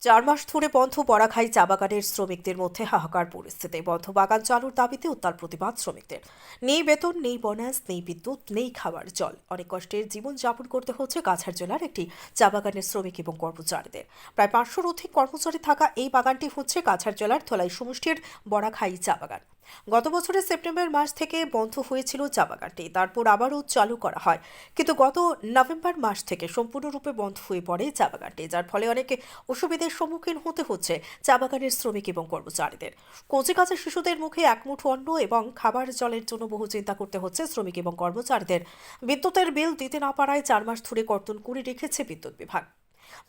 চার মাস ধরে বন্ধ বরাখাই চা বাগানের শ্রমিকদের মধ্যে হাহাকার পরিস্থিতি। বন্ধ বাগান চালুর দাবিতে উত্তাল প্রতিবাদ শ্রমিকদের। নেই বেতন, নেই বোনাস নেই বিদ্যুৎ, নেই খাবার, জল। অনেক কষ্টের জীবন যাপন করতে হচ্ছে কাছাড় জেলার একটি চা বাগানের শ্রমিক এবং কর্মচারীদের। প্রায় পাঁচশোর অধিক কর্মচারী থাকা এই বাগানটি হচ্ছে কাছাড় জেলার ধলাই সমষ্টির বরাখাই চা বাগান। গত বছরের সেপ্টেম্বর মাস থেকে বন্ধ হয়েছিল চা বাগানটি। তারপর আবারও চালু করা হয়। কিন্তু গত নভেম্বর মাস থেকে সম্পূর্ণরূপে বন্ধ হয়ে পড়ে চা বাগানটি, যার ফলে অনেকে অসুবিধার সম্মুখীন হতে হচ্ছে চা বাগানের শ্রমিক এবং কর্মচারীদের। কচি কাঁচা শিশুদের মুখে এক মুঠো অন্ন এবং খাবার জলের জন্য বহু চিন্তা করতে হচ্ছে শ্রমিক এবং কর্মচারীদের। বিদ্যুতের বিল দিতে না পারায় চার মাস ধরে কর্তন করে রেখেছে বিদ্যুৎ বিভাগ।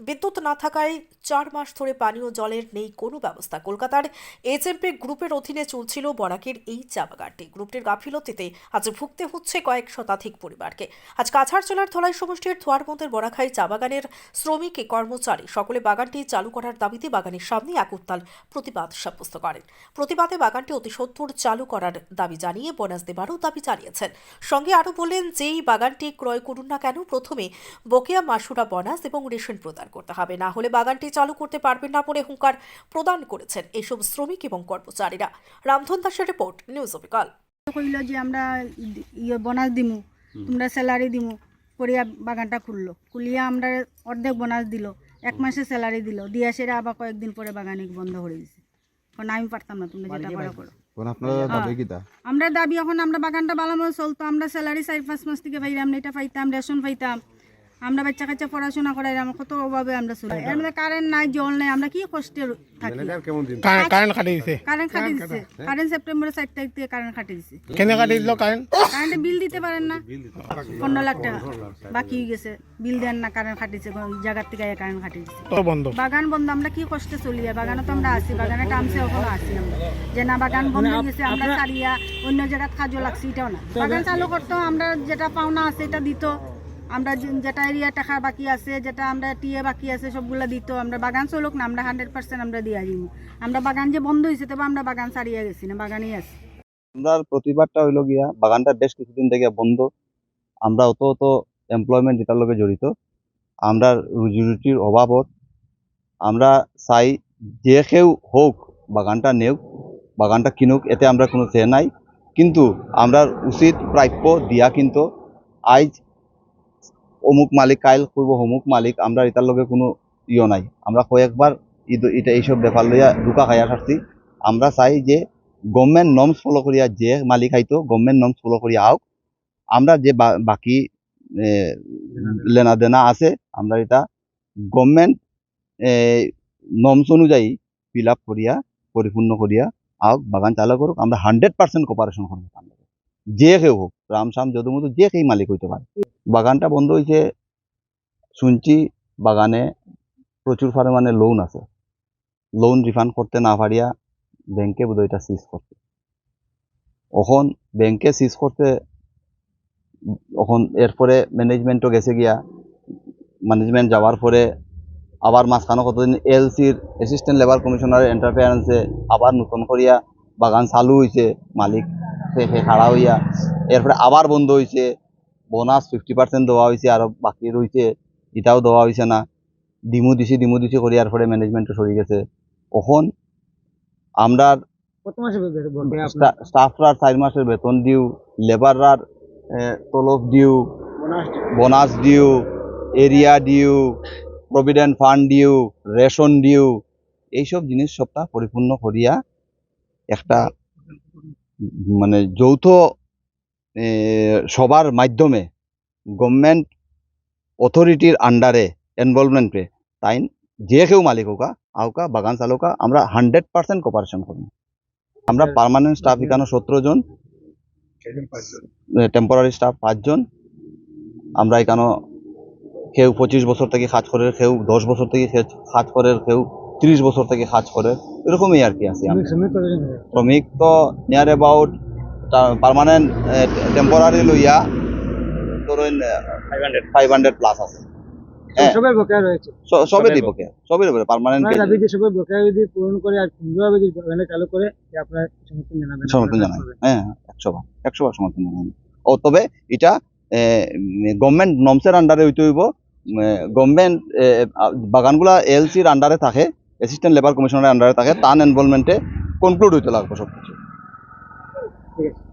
বিদ্যুৎ না থাকায় চার মাস ধরে পানীয় জলের নেই কোনো ব্যবস্থা। কলকাতার এইচএমপি গ্রুপের অধীনে চলছিল বরাকের এই চা বাগানটি। গ্রুপটির গাফিলতিতে আজ ভুগতে হচ্ছে কয়েক শতাধিক পরিবারকে। আজ কাছাড় জেলার ধলাই সমষ্টির থোয়ারবন্দের বরাখাই চা বাগানের শ্রমিক, কর্মচারী সকলে বাগানটি চালু করার দাবিতে বাগানের সামনে এক উত্তাল প্রতিবাদ সাব্যস্ত করেন। প্রতিবাদে বাগানটি অতি সত্তর চালু করার দাবি জানিয়ে বোনাস দেবারও দাবি জানিয়েছেন। সঙ্গে আরও বললেন যেই বাগানটি ক্রয় করুন না কেন, প্রথমে বকেয়া মাসুরা বোনাস এবং রেশন প্রদান করতে হবে। না হলে বাগানটি চালু করতে পারবেন না বলে হুঙ্কার প্রদান করেছেন এইসব শ্রমিক এবং কর্মচারীরা। রামধন দাসের রিপোর্ট নিউজ অবিকল কইল যে আমরা ইয়ে বোনাস দিমু তোমরা স্যালারি দিমু করিয়া বাগানটা খুললো। খুলিয়া আমরা অর্ধেক বোনাস দিল এক মাসে স্যালারি দিল। দিয়া সেরা আবার কয়েকদিন পরে বাগানে বন্ধ করে দিছে এখন আমি পারতাম না তুমি যেটা পারো করো। কোন আপনারা দাবি কিতা আমরা দাবি এখন আমরা বাগানটা ভালো মতো চলতো। আমরা স্যালারি চার পাঁচ মাস থেকে পাইলাম না এটা পাইতাম রেশন পাইতাম। আমরা বাচ্চা কাচ্চা পড়াশোনা করাইলাম কত অভাবে আমরা চলি। এর মধ্যে কারেন্ট নাই জল নাই আমরা কি কষ্টে থাকি? কারেন্ট কারেন্ট কাটি দিছে। কারেন্ট খাটি দিচ্ছে কারেন্ট সেপ্টেম্বরের চার তারিখ থেকে কারেন্ট খাটি দিচ্ছে কেনে কাটি দিল কারেন্ট কারেন্টে বিল দিতে পারেন না। পনেরো লাখ টাকা। বাকি হয়ে গেছে। বিল দেন না কারেন্ট খাটিছে ওই জায়গার থেকে কারেন্ট খাটি দিচ্ছে তো বন্ধ। বাগান বন্ধ আমরা কি কষ্টে চলি? বাগানে তো আমরা আছি বাগানে টামছে ওখানে আছি আমরা। যে না বাগান বন্ধ হয়ে গেছে আমরা চালিয়া অন্য জায়গায় কাজও লাগছে এটাও না। বাগান চালু করতো আমরা যেটা পাওনা আছে এটা দিত। আমরা যেটা এরিয়া টাকা বাকি আছে, যেটা আমরা টিএ বাকি আছে, সবগুলা দিত, আমরা বাগান চলুক না, আমরা হান্ড্রেড পার্সেন্ট আমরা দিয়া দিব আমরা বাগান যে বন্ধ হয়েছে তবে আমরা বাগান ছাড়িয়ে গেছি না, বাগানেই আছি। আমরা প্রতিবাদটা হইল গিয়া, বাগানটা বেশ কিছুদিন থেকে বন্ধ। আমরা অত অত এমপ্লয়মেন্ট এটার লগে জড়িত। আমরা রুজি রুটির অভাবত, আমরা চাই যে কেউ হোক বাগানটা নেওক, বাগানটা কিনুক, এতে আমরা কোনো চে নাই। কিন্তু আমরা উচিত প্রাপ্য দিয়া কিন্তু আইজ অমুক মালিক, কাইল কইব অমুক মালিক, আমরা এটার লগে কোনো ইয় নাই। আমরা কয়েকবার ইদ- এটা এইসব ব্যাপার লইয়া ঢুকা খাইয়া সারছি আমরা চাই যে গভর্নমেন্ট নর্মস ফলো করিয়া যে মালিক আইতো গভর্নমেন্ট নর্মস ফলো করিয়া আওক আমরা যে বাকি লেনা দেনা আছে, আমরা এটা গভর্নমেন্ট নর্মস অনুযায়ী ফিল আপ করিয়া, পরিপূর্ণ করিয়া আওক বাগান চালু করুক। আমরা হান্ড্রেড পার্সেন্ট কোপারেশন করব। যে কেউ হোক, রামসাম, যদুমধু, যে কেউ মালিক হইতে পারে। বাগানটা বন্ধ হয়েছে। শুনছি বাগানে প্রচুর পরিমাণে লোন আছে। লোন রিফান্ড করতে না পারিয়া ব্যাংকে বোধহয় এটা সিজ করতে এখন ব্যাংকে সিজ করতে, এখন এরপরে ম্যানেজমেন্টও গেছে গিয়া। ম্যানেজমেন্ট যাওয়ার পরে আবার মাঝখানে কতদিন এলসির অ্যাসিস্ট্যান্ট লেবার কমিশনার এন্টারফেয়ারেন্সে আবার নতুন করিয়া বাগান চালু হয়েছে মালিক সে খাড়া হইয়া। এরপরে আবার বন্ধ হয়েছে বোনাস ফিফটি পার্সেন্ট দেওয়া হয়েছে আর বাকি রয়েছে এটাও দেওয়া হয়েছে না। ডিমু দিছি ডিমু দিছি করিয়ার পরে ম্যানেজমেন্টও সরে গেছে। এখন আমরা কত মাসে স্টা- স্টাফরার চার মাসের বেতন দিও লেবাররার তলব দিও বোনাস দিও এরিয়া দিও প্রভিডেন্ট ফান্ড দিও রেশন দিও এইসব জিনিস সবটা পরিপূর্ণ করিয়া একটা মানে যৌথ সবার মাধ্যমে গভর্নমেন্ট অথরিটির আন্ডারে ইনভলভমেন্টে তাই যে কেউ মালিক হোকা আউকা বাগান চালুকা আমরা হান্ড্রেড পার্সেন্ট কোপারেশন করব। আমরা পার্মানেন্ট স্টাফ এখানে সতেরো জন টেম্পোরারি স্টাফ পাঁচজন আমরা এখানে কেউ পঁচিশ বছর থেকে কাজ করে কেউ দশ বছর থেকে কাজ করে কেউ ত্রিশ বছর থেকে কাজ করে এরকমই আর কি আছি শ্রমিক তো নিয়ার অ্যাবাউট পার্মানেন্ট টেম্পোরারি লইয়া ধরুন ফাইভ হান্ড্রেড প্লাস আছে। হ্যাঁ। সবের বকেয়া রয়েছে। স- সবের সবের দিব পার্মানেন্ট দাবি যে সবের বকেয়া যদি পূরণ করে আর সুন্দরভাবে যদি বাগানে চালু করে যে আপনার সমর্থন জানাবেন। সমর্থন জানাই হ্যাঁ একশো বার একশো বার সমর্থন জানাই ও তবে এটা গভর্নমেন্ট নমসের আন্ডারে হইতে হইব। গভর্নমেন্ট বাগানগুলা এলসির আন্ডারে থাকে অ্যাসিস্ট্যান্ট লেবার কমিশনারের আন্ডারে থাকে তার এনভলভমেন্টে কনক্লুড হইতে লাগবে সব কিছু ঠিক আছে